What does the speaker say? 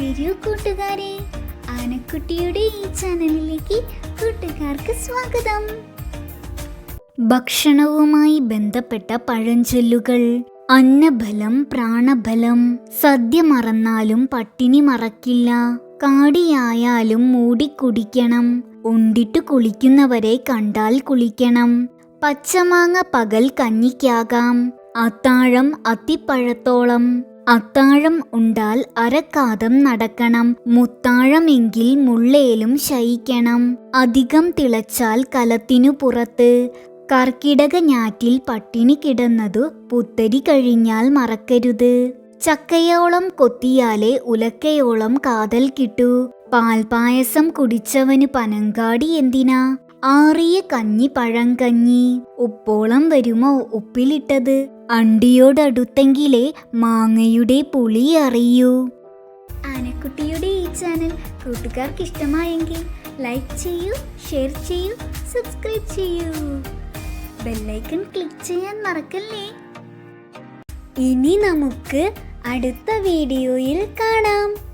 വരൂ കൂട്ടുകാരെ. ആനക്കുട്ടിയുടെ ഈ ചാനലിലേക്ക് കൂട്ടുകാർക്ക് സ്വാഗതം. ഭക്ഷണവുമായി ബന്ധപ്പെട്ട പഴഞ്ചൊല്ലുകൾ അന്നബലം പ്രാണബലം സദ്യ മറന്നാലും പട്ടിണി മറക്കില്ല. കാടിയായാലും മൂടിക്കുടിക്കണം ഉണ്ടിട്ട് കുളിക്കുന്നവരെ കണ്ടാൽ കുളിക്കണം. പച്ചമാങ്ങ പകൽ കഞ്ഞിക്കാകാം. അത്താഴം അത്തിപ്പഴത്തോളം അത്താഴം ഉണ്ടാൽ അരക്കാതം നടക്കണം. മുത്താഴമെങ്കിൽ മുള്ളേലും ശയിക്കണം. അധികം തിളച്ചാൽ കലത്തിനു പുറത്ത്. കർക്കിടക ഞാറ്റിൽ പട്ടിണി കിടന്നതു പുത്തരി കഴിഞ്ഞാൽ മറക്കരുത്. ചക്കയോളം കൊത്തിയാലേ ഉലക്കയോളം കാതൽ കിട്ടു. പാൽപായസം കുടിച്ചവന് പനങ്കാടി എന്തിനാ? ആറിയ കഞ്ഞി പഴം കഞ്ഞി ഉപ്പോളം വരുമോ ഉപ്പിലിട്ടത്? അണ്ടിയോടടുത്തെങ്കിലേ മാങ്ങയുടെ പുളി അറിയൂ. ആനക്കുട്ടിയുടെ ഈ ചാനൽ കൂട്ടുകാർക്ക് ഇഷ്ടമായെങ്കിൽ ലൈക്ക് ചെയ്യൂ ഷെയർ ചെയ്യൂ സബ്സ്ക്രൈബ് ചെയ്യൂ. ബെല്ലൈക്കൺ ക്ലിക്ക് ചെയ്യാൻ മറക്കല്ലേ? ഇനി നമുക്ക് അടുത്ത വീഡിയോയിൽ കാണാം.